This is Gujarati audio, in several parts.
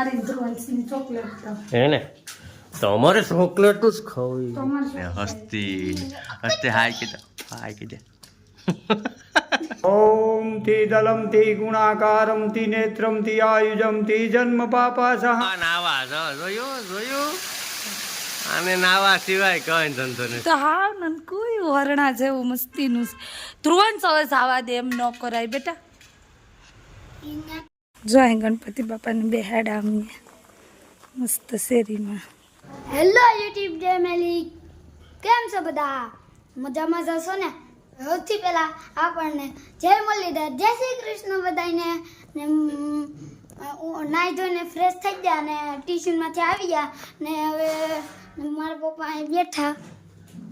મારી ધ્રુવંશની ચોકલેટ હે ને? તમારે ચોકલેટ જ ખાવી. હસ્તી. હસ્તી હાય કે હાય કે ઓમથી દલમ ગુણાકારમથી નેત્રમથી જન્મ પાપા સહ. નાવા જો જોયો જોયો? અને નાવા સિવાય કઈ ધંધો નહીં તો હા નન કોઈ વરણા જેવું મસ્તીનું ધ્રુવન સવે સાવા દે એમ ન કરાય બેટા. જો ગણપતિ બાપાને બેહાડા અમને મસ્ત શેરીમાં. હેલો યુટ્યુબ ફેમિલી કેમ છો બધા? મજામાં જશો ને? સૌથી પહેલા આપણને જય મુરલીધર જય શ્રી કૃષ્ણ બધાને ને નાહી ધોઈને ફ્રેશ થઈ ગયા ને ટ્યુશનમાંથી આવી ગયા. ને હવે મારા પપ્પા અહીં બેઠા.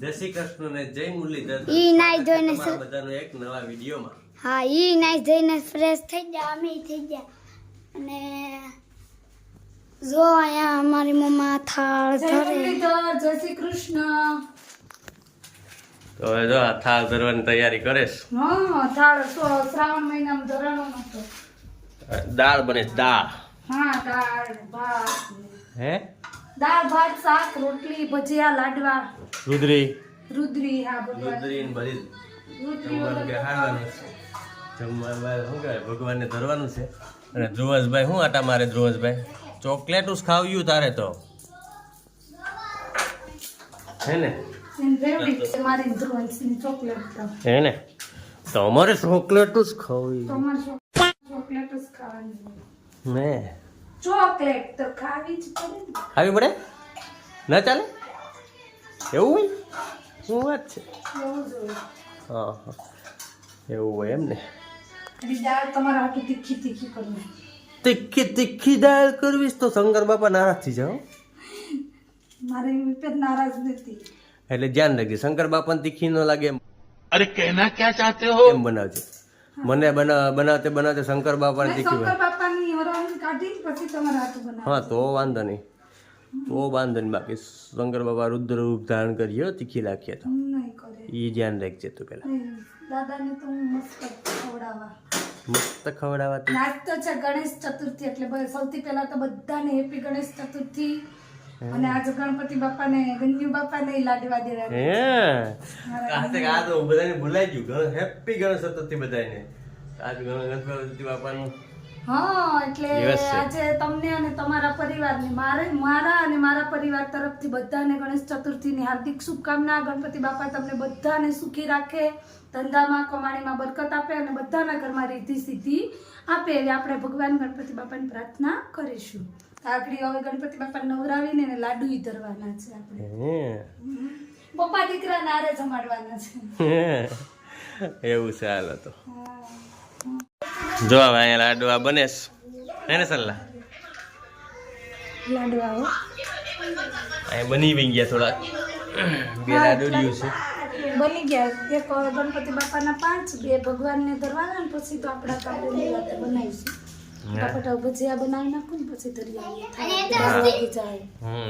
જય શ્રી કૃષ્ણ ને જય મુરલીધર ઈ નાહી ધોઈને બધાનો એક નવા વિડીયોમાં. હા ઈ નાહી ધોઈને ફ્રેશ થઈ ગયા અમે થઈ ગયા. અને જો અહીંયા અમારી મમ્મા થાળ જય ધરે. જય શ્રી કૃષ્ણ. તો હવે જો આ થાળ ધરવાની તૈયારી કરેશ. હા થાળ શ્રાવણ મહિનામાં નતો. દાળ બને દાળ. હા દાળ ભાત. હે? દાળ ભાત શાક રોટલી ભજીયા લાડવા. રુદ્રી. રુદ્રી હા રુદ્રી ને બધી રુદ્રી વગર બેહાડવાનું છે જમવાનું શું કહેવાય ભગવાનને ધરવાનું છે. અને ધ્રુવસભાઈ શું આટા મારે ધ્રુવસભાઈ? ચોકલેટ જ ખાવ્યું તારે તો. હે ને? હે તમારે ચોકલેટ જ ખાવી. ને? ચોકલેટ તો ખાવી જ પડે ખાવી પડે? ના ચાલે? એવું હોય? શું વાત છે? એવું હા હા. એવું હોય એમ ને? તીખી તીખી કરવી. તીખી દાળ કરવી તો શંકર બાપા નારાજ થઈ જાઓ. મારે નારાજ નથી. એટલે ધ્યાન રાખજે શંકર બાપાને તીખી નો લાગે અરે કહેના ક્યાં ચાહતે હો? એમ બનાવજે. મને બનાવતે બનાવતે શંકર બાપાને તીખી શંકર હા તો વાંધો નહીં. તો વાંધો નહીં બાકી શંકર બાપા રુદ્ર રૂપ ધારણ કરીએ તીખી લાખીએ તો. એ ધ્યાન રાખજે તું પેલા. દાદાને તો હું મસ્ત ખવડાવવા. મસ્ત ખવડાવવા આજ તો છે ગણેશ ચતુર્થી એટલે સૌથી પહેલા તો બધાને હેપી ગણેશ ચતુર્થી. અને આજે ગણપતિ બાપાને ગંજુ બાપાને લાડવા દેવા હે. કાતે આ તો બધાને ભૂલાઈ ગયું. હેપી ગણેશ ચતુર્થી બધાને આજ ગણપતિ બાપાનું હા એટલે આજે તમને અને તમારા પરિવારને મારે મારા અને મારા પરિવાર તરફથી બધાને ગણેશ ચતુર્થીની હાર્દિક શુભકામના. ગણપતિ બાપા તમને બધાને સુખી રાખે ધંધામાં કમાણીમાં બરકત આપે અને બધાના ઘરમાં રીતિ સિદ્ધિ આપે એવી આપણે ભગવાન ગણપતિ બાપાની પ્રાર્થના કરીશું. આગળ હવે ગણપતિ બાપા નવરાવીને એને લાડુ ધરવાના છે આપણે. હે. પપ્પા દીકરા નારે જમાડવાના છે. એવું હાલો તો. જો હવે અહીંયા લાડવા બને છે. હે ને સલ્લા? લાડવા હો. અહીંયા બની બી ગયા થોડા બે લાડુડિયું છે. બની ગયા. એક ગણપતિ બાપાના પાંચ બે ભગવાનને ધરવાના ને પછી તો આપણા કાબુની વાત બનાવીશું. ફટાફટ ભજીયા બનાવી નાખું ને પછી ધરી આવીએ.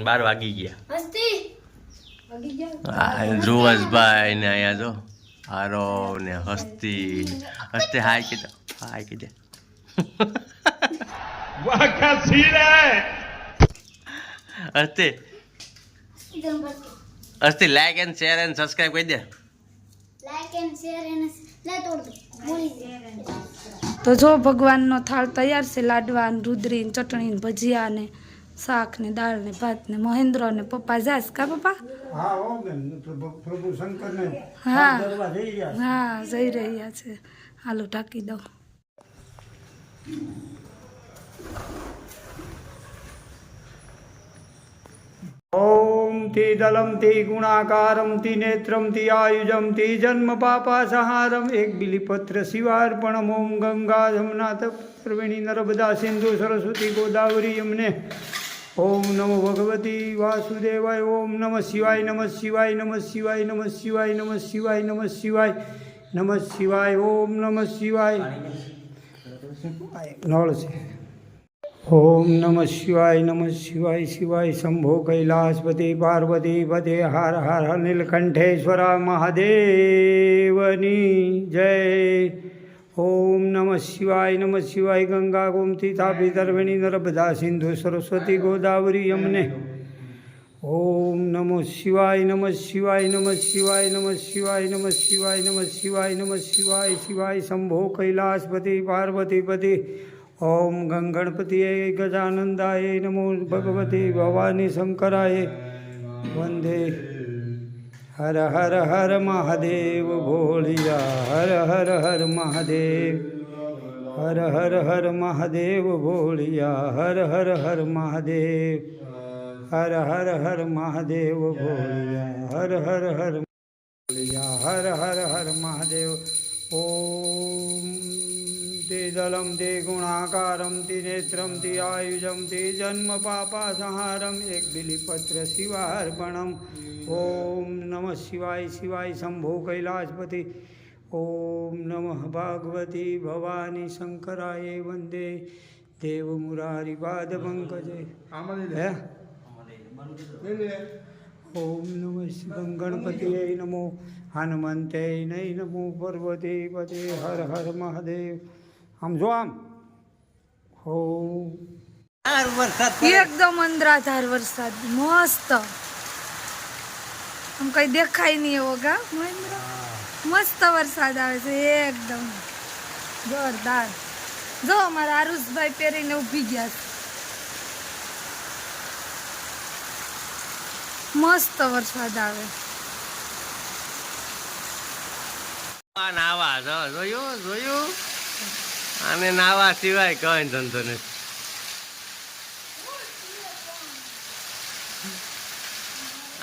બાર વાગી ગયા. હસ્તી. વાગી ગયા? ધ્રુવસભાઈ ને અહીંયા જો. હારો ને હસ્તી. હસ્તી હાય કીધા. Vai, gide. Vaca સીરે અસ્તિ અસ્તિ like and share and subscribe કરી દે લાઈક એન્ડ શેર એન્ડ તો જો ભગવાનનો થાળ તૈયાર છે લાડવા ને રુદ્રી ને ચટણી ને ભજીયા ને શાક ને દાળ ને ભાત ને મહેન્દ્ર ને પપ્પા જાશ કા પપ્પા હા હા હા જઈ રહ્યા છે. હાલો ઢાંકી દઉં. ति दलं ति गुणाकारं ति नेत्रं ति आयुजं ति जन्म पापासहारम् एक बिलीपत्र शिवार्पणम् ॐ गंगा जमुनाथ प्रवेणी नर्मदा सिंधु सरस्वती गोदावरी यमुने ॐ नमो भगवती वासुदेवाय ॐ नमः शिवाय नमः शिवाय नमः शिवाय नमः शिवाय नमः शिवाय नमः शिवाय नमः शिवाय ॐ नमः शिवाय નળ ઓમ નમઃ શિવાય નમઃ શિવાય શિવાય શંભો કૈલાસપતિ, પાર્વતી પતે, હર હર નીલકંઠેશ્વર મહાદેવની જય. ઓમ નમઃ શિવાય નમઃ શિવાય ગંગા ગોમતી તાપી તરવણી નર્મદા સિંધુ સરસ્વતી ગોદાવરી યમને. ઓમ નમો શિવાય, નમઃ શિવાય નમઃ શિવાય નમઃ શિવાય નમઃ શિવાય નમઃ શિવાય નમઃ શિવાય શિવાય શંભો કૈલાસપતિ, પાર્વતીપતિ. ઓમ ગંગણપતિએ ગજાનંદાય નમો ભગવતી ભવાની શંકરાય વંદે. હર હર હર મહાદેવ ભોળિયા. હર હર હર મહાદેવ. હર હર હર મહાદેવ ભોળિયા. હર હર હર મહાદેવ. હર હર હર મહાદેવ ભોળિયા હર હર હર ભોળિયા હર હર હર મહાદેવ ઓમ તે જલમ તે ગુણાકારમ તે નેત્રમ તે આયુજમ તે જન્મ પાપા સંહારમ એક બિલીપત્ર શિવાર્પણમ ઓમ નમઃ શિવાય શિવાય શંભો કૈલાસપતિ ઓમ નમઃ ભાગવતી ભવાની શંકરાય વંદે દેવ મુરારી પાદ પંકજે હે ઓમ નમઃ શિવં ગણપતિએ નમો હનુમંતે નય નમો પર્વતી પતે હર હર મહાદેવ. આમ જો આમ. ઓમ. એકદમ અંદરાધાર વરસાદ. મસ્ત. આમ કઈ દેખાય નહીં એવો ગા. મહેન્દ્ર. મસ્ત વરસાદ આવે છે એકદમ. જોરદાર. જો અમારા આરુષભાઈ પહેરીને ઊભી ગયા છે. મસ્ત વરસાદ આવે. નાવા જોયું જોયું? અને નાવા સિવાય કઈ ધંધો નથી.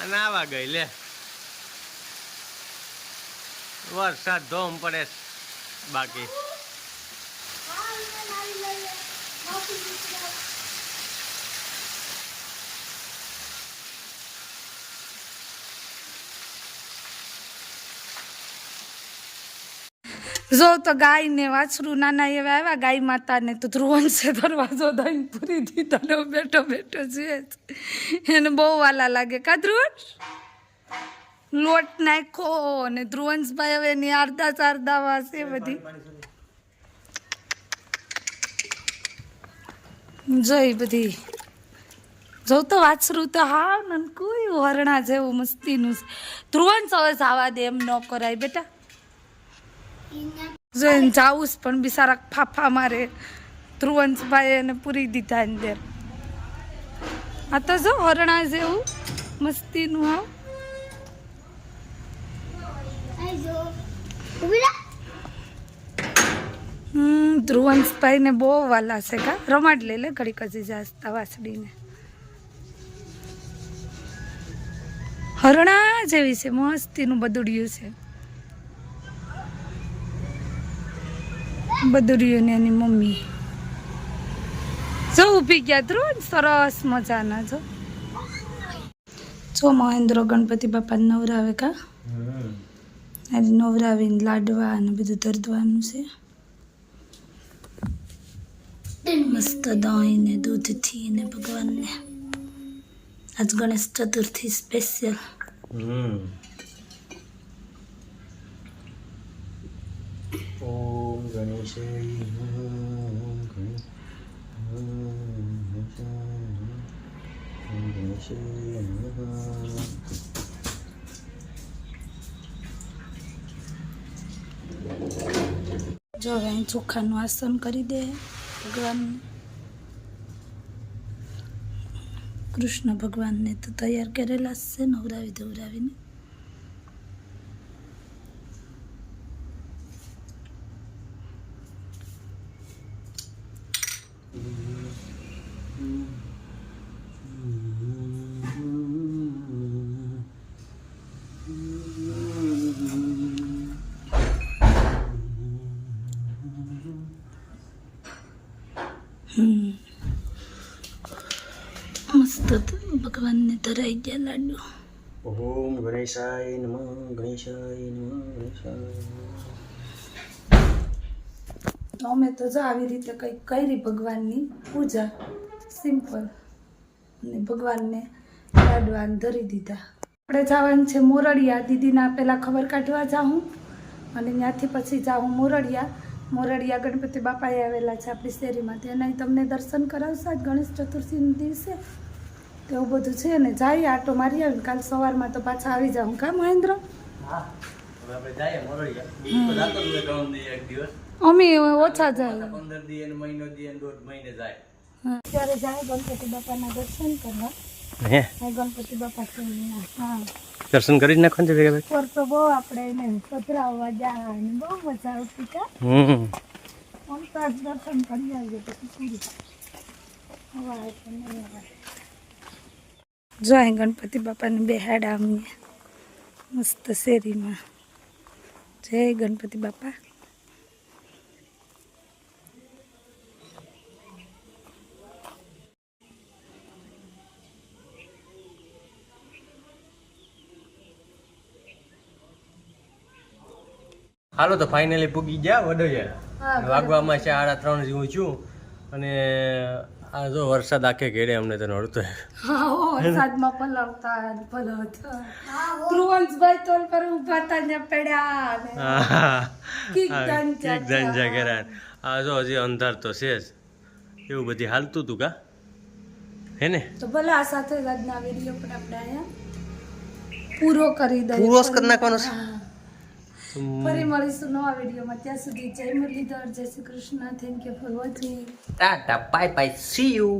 નાવા ગઈ, લે. વરસાદ ધોમ પડે બાકી. જો તો ગાય ને વાછરું નાના એવા આવ્યા ગાય માતાને તો ધ્રુવંશે દરવાજો દઈને પૂરી દીધો ને બેઠો બેઠો છે. એને બહુ વાલા લાગે. કા ધ્રુવંશ લોટ નાખો ને ધ્રુવંશભાઈ હવે એની આરદા ચારદા વાસે બધી. જોઈ બધી. જો તો વાછરું તો હાવ ને કોઈ વરણા જેવું મસ્તીનું છે. ધ્રુવંશ હવે સાવા દે એમ ન કરાય બેટા. જો એને જાવું જ પણ બિસારા ફાફા મારે ધ્રુવંશભાઈ એને પૂરી દીધા અંદર. આ તો જો હરણા જેવું મસ્તીનું હમ ધ્રુવંશભાઈ ને બહુ વાલા છે કા. રમાડ લે લે ઘડી કજી જાસ્તા વાસડીને હરણા જેવી છે, મસ્તીનું બદુડિયું છે. ને એની મમ્મી. જો ઊભી ગયા ધ્રુવ સરસ મજાના, જો. જો મહેન્દ્ર, ગણપતિ બાપા નવરાવે કા? આજે નવરાવીને લાડવા અને બધું ધરદવાનું છે. મસ્ત દહીં ને દૂધથી ને ભગવાનને. આજ ગણેશ ચતુર્થી સ્પેશિયલ હમ. જો હવે અહીં ચોખાનું આસન કરી દે ભગવાન. કૃષ્ણ ભગવાનને તો તૈયાર કરેલા છે નવરાવી ધવરાવીને મસ્ત તો ભગવાનને ધરાઈ ગયા લાડુ ઓમ ગણેશાય નમઃ ગણેશાય નમઃ ગણેશાય તો અમે તો જો આવી રીતે કંઈક કરી ભગવાનની પૂજા સિમ્પલ. અને ભગવાનને લાડવાન ધરી દીધા. આપણે જવાનું છે મોરડિયા. દીદીના પહેલાં ખબર કાઢવા જાઉં અને ત્યાંથી પછી જાઉં મોરડિયા. મોરડિયા ગણપતિ બાપાએ આવેલા છે આપણી શેરીમાં અને તમને દર્શન કરાવશે. આજ ગણેશ ચતુર્થીના દિવસે તેવું બધું છે ને જાય આટો મારી આવીને કાલ સવારમાં તો પાછા આવી જાઉં. કા મહેન્દ્ર? અમે ઓછા જાય. પંદર દી અને મહિનો દી અને દોઢ મહિને જાય. હા. ત્યારે જાય ગણપતિ બાપાના દર્શન કરવા. ગણપતિ બાપા હા. દર્શન કરી નાખો નાખવાનું ભેગા પર તો બહુ આપણે એને પધરાવવા બહુ મજા આવતી કા. હમ. તો દર્શન કરી આવીએ પછી પૂરું. જો અહીં ગણપતિ બાપાને બેહાડા અમે મસ્ત શેરીમાં. જય ગણપતિ બાપા. હાલો તો ફાઇનલી પૂગી ગયા વડોયા વાગવામાં છે આડા ત્રણ જેવું છું અને આ જો વરસાદ આખે ઘેડે અમને તો નડતો. વરસાદમાં પલવતા પલવતા. ધ્રુવંશભાઈ તોલ પર ઊભા હતા ને પડ્યા કીક આ જો હજી અંધાર તો છે જ. એવું બધી હાલતું હતું કા? હે ને? તો ભલે આ સાથે જ આજના વીડિયો પણ આપણે અહીંયા પૂરો કરી દઈએ પૂરો જ કરી નાખવાનો છે? ફરી મળીશું નવા વિડીયોમાં ત્યાં સુધી જય મુરલીધર જય Shri Krishna. Thank you for watching tata bye bye see you